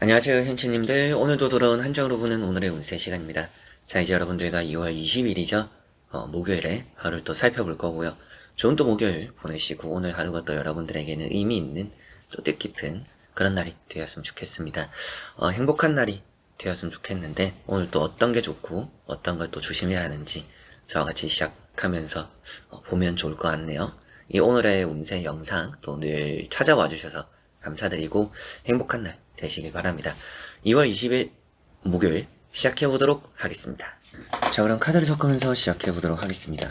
안녕하세요 현채님들. 오늘도 돌아온 한정으로 보는 오늘의 운세 시간입니다. 자 이제 여러분들과 2월 20일이죠? 어, 목요일에 하루를 또 살펴볼 거고요. 좋은 또 목요일 보내시고 오늘 하루가 또 여러분들에게는 의미 있는 또 뜻깊은 그런 날이 되었으면 좋겠습니다. 어, 행복한 날이 되었으면 좋겠는데 오늘 또 어떤 게 좋고 어떤 걸 또 조심해야 하는지 저와 같이 시작하면서 어, 보면 좋을 것 같네요. 이 오늘의 운세 영상 또 늘 찾아와 주셔서 감사드리고 행복한 날 되시길 바랍니다. 2월 20일 목요일 시작해 보도록 하겠습니다. 자, 그럼 카드를 섞으면서 시작해 보도록 하겠습니다.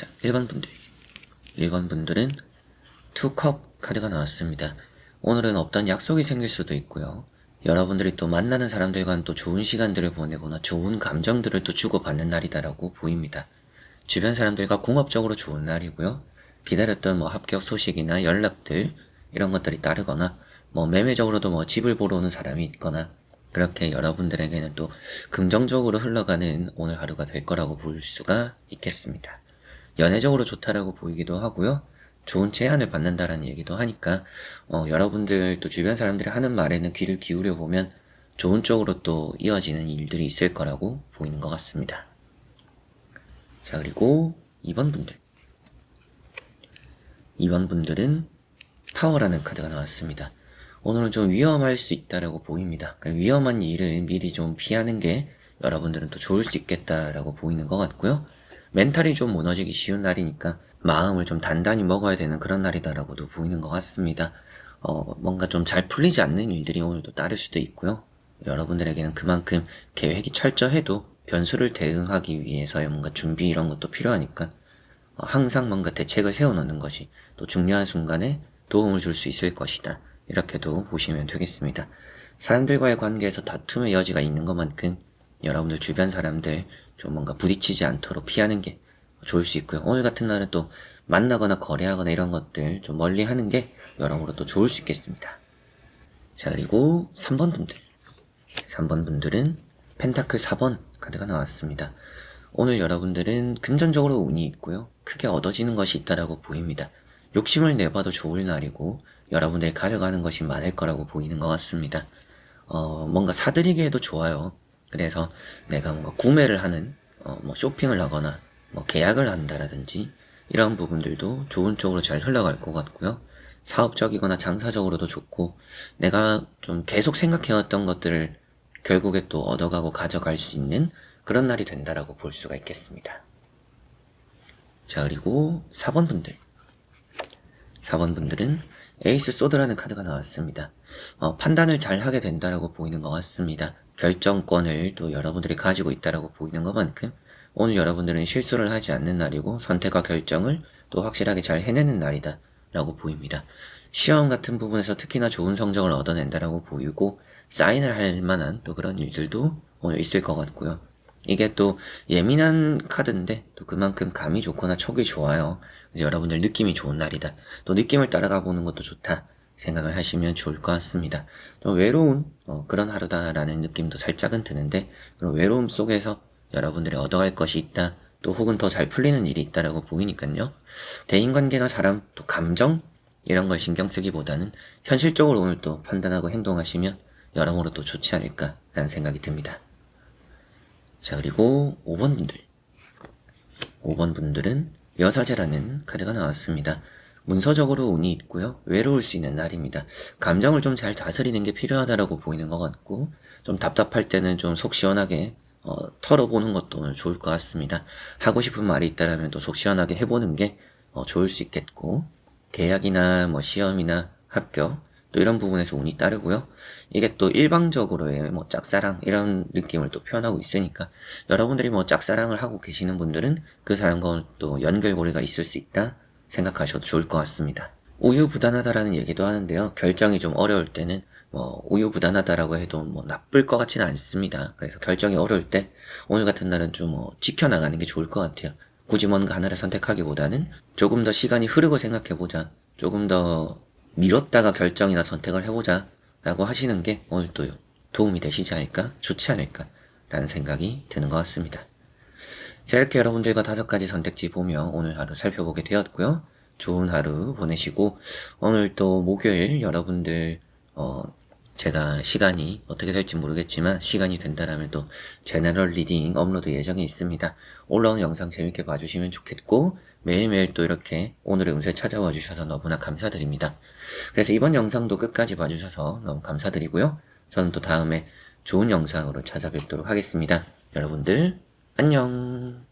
자, 1번 분들. 1번 분들은 투 컵 카드가 나왔습니다. 오늘은 없던 약속이 생길 수도 있고요. 여러분들이 또 만나는 사람들과는 또 좋은 시간들을 보내거나 좋은 감정들을 또 주고받는 날이다라고 보입니다. 주변 사람들과 궁합적으로 좋은 날이고요. 기다렸던 뭐 합격 소식이나 연락들 이런 것들이 따르거나 뭐 매매적으로도 뭐 집을 보러 오는 사람이 있거나 그렇게 여러분들에게는 또 긍정적으로 흘러가는 오늘 하루가 될 거라고 볼 수가 있겠습니다. 연애적으로 좋다라고 보이기도 하고요. 좋은 제안을 받는다라는 얘기도 하니까 어, 여러분들 또 주변 사람들이 하는 말에는 귀를 기울여 보면 좋은 쪽으로 또 이어지는 일들이 있을 거라고 보이는 것 같습니다. 자 그리고 2번 분들 2번 분들은 타워라는 카드가 나왔습니다. 오늘은 좀 위험할 수 있다라고 보입니다. 그러니까 위험한 일을 미리 좀 피하는 게 여러분들은 또 좋을 수 있겠다라고 보이는 것 같고요. 멘탈이 좀 무너지기 쉬운 날이니까 마음을 좀 단단히 먹어야 되는 그런 날이다라고도 보이는 것 같습니다. 어, 뭔가 좀 잘 풀리지 않는 일들이 오늘도 따를 수도 있고요. 여러분들에게는 그만큼 계획이 철저해도 변수를 대응하기 위해서의 뭔가 준비 이런 것도 필요하니까 어, 항상 뭔가 대책을 세워놓는 것이 또 중요한 순간에 도움을 줄 수 있을 것이다. 이렇게도 보시면 되겠습니다. 사람들과의 관계에서 다툼의 여지가 있는 것만큼 여러분들 주변 사람들 좀 뭔가 부딪히지 않도록 피하는 게 좋을 수 있고요. 오늘 같은 날은 또 만나거나 거래하거나 이런 것들 좀 멀리 하는 게 여러모로 또 좋을 수 있겠습니다. 자, 그리고 3번 분들. 3번 분들은 펜타클 4번 카드가 나왔습니다. 오늘 여러분들은 금전적으로 운이 있고요. 크게 얻어지는 것이 있다라고 보입니다. 욕심을 내봐도 좋을 날이고 여러분들이 가져가는 것이 많을 거라고 보이는 것 같습니다. 어, 뭔가 사들이기에도 좋아요. 그래서 내가 뭔가 구매를 하는, 어, 뭐 쇼핑을 하거나, 뭐 계약을 한다라든지, 이런 부분들도 좋은 쪽으로 잘 흘러갈 것 같고요. 사업적이거나 장사적으로도 좋고, 내가 좀 계속 생각해왔던 것들을 결국에 또 얻어가고 가져갈 수 있는 그런 날이 된다라고 볼 수가 있겠습니다. 자, 그리고 4번 분들. 4번 분들은 에이스 소드라는 카드가 나왔습니다. 어, 판단을 잘 하게 된다라고 보이는 것 같습니다. 결정권을 또 여러분들이 가지고 있다라고 보이는 것만큼 오늘 여러분들은 실수를 하지 않는 날이고 선택과 결정을 또 확실하게 잘 해내는 날이다 라고 보입니다. 시험 같은 부분에서 특히나 좋은 성적을 얻어낸다라고 보이고 사인을 할 만한 또 그런 일들도 오늘 있을 것 같고요. 이게 또 예민한 카드인데 또 그만큼 감이 좋거나 촉이 좋아요. 여러분들 느낌이 좋은 날이다. 또 느낌을 따라가 보는 것도 좋다. 생각을 하시면 좋을 것 같습니다. 좀 외로운 어, 그런 하루다라는 느낌도 살짝은 드는데 그런 외로움 속에서 여러분들이 얻어갈 것이 있다 또 혹은 더 잘 풀리는 일이 있다라고 보이니까요. 대인관계나 사람 또 감정 이런 걸 신경 쓰기보다는 현실적으로 오늘 또 판단하고 행동하시면 여러모로 또 좋지 않을까라는 생각이 듭니다. 자 그리고 5번 분들 5번 분들은 여사제라는 카드가 나왔습니다. 문서적으로 운이 있고요. 외로울 수 있는 날입니다. 감정을 좀 잘 다스리는 게 필요하다라고 보이는 것 같고 좀 답답할 때는 좀 속 시원하게 어, 털어보는 것도 좋을 것 같습니다. 하고 싶은 말이 있다라면 또 속 시원하게 해보는 게 어, 좋을 수 있겠고 계약이나 뭐 시험이나 합격 또 이런 부분에서 운이 따르고요. 이게 또 일방적으로의 뭐 짝사랑 이런 느낌을 또 표현하고 있으니까 여러분들이 뭐 짝사랑을 하고 계시는 분들은 그 사람과 또 연결고리가 있을 수 있다 생각하셔도 좋을 것 같습니다. 우유부단하다라는 얘기도 하는데요. 결정이 좀 어려울 때는 뭐 우유부단하다라고 해도 뭐 나쁠 것 같지는 않습니다. 그래서 결정이 어려울 때 오늘 같은 날은 좀 뭐 지켜나가는 게 좋을 것 같아요. 굳이 뭔가 하나를 선택하기보다는 조금 더 시간이 흐르고 생각해보자. 조금 더 미뤘다가 결정이나 선택을 해보자. 라고 하시는 게 오늘 또 도움이 되시지 않을까? 좋지 않을까? 라는 생각이 드는 것 같습니다. 자, 이렇게 여러분들과 다섯 가지 선택지 보며 오늘 하루 살펴보게 되었고요. 좋은 하루 보내시고, 오늘 또 목요일 여러분들, 어, 제가 시간이 어떻게 될지 모르겠지만, 시간이 된다라면 또, 제너럴 리딩 업로드 예정이 있습니다. 올라온 영상 재밌게 봐주시면 좋겠고, 매일매일 또 이렇게 오늘의 운세 찾아와 주셔서 너무나 감사드립니다. 그래서 이번 영상도 끝까지 봐주셔서 너무 감사드리고요. 저는 또 다음에 좋은 영상으로 찾아뵙도록 하겠습니다. 여러분들, 안녕.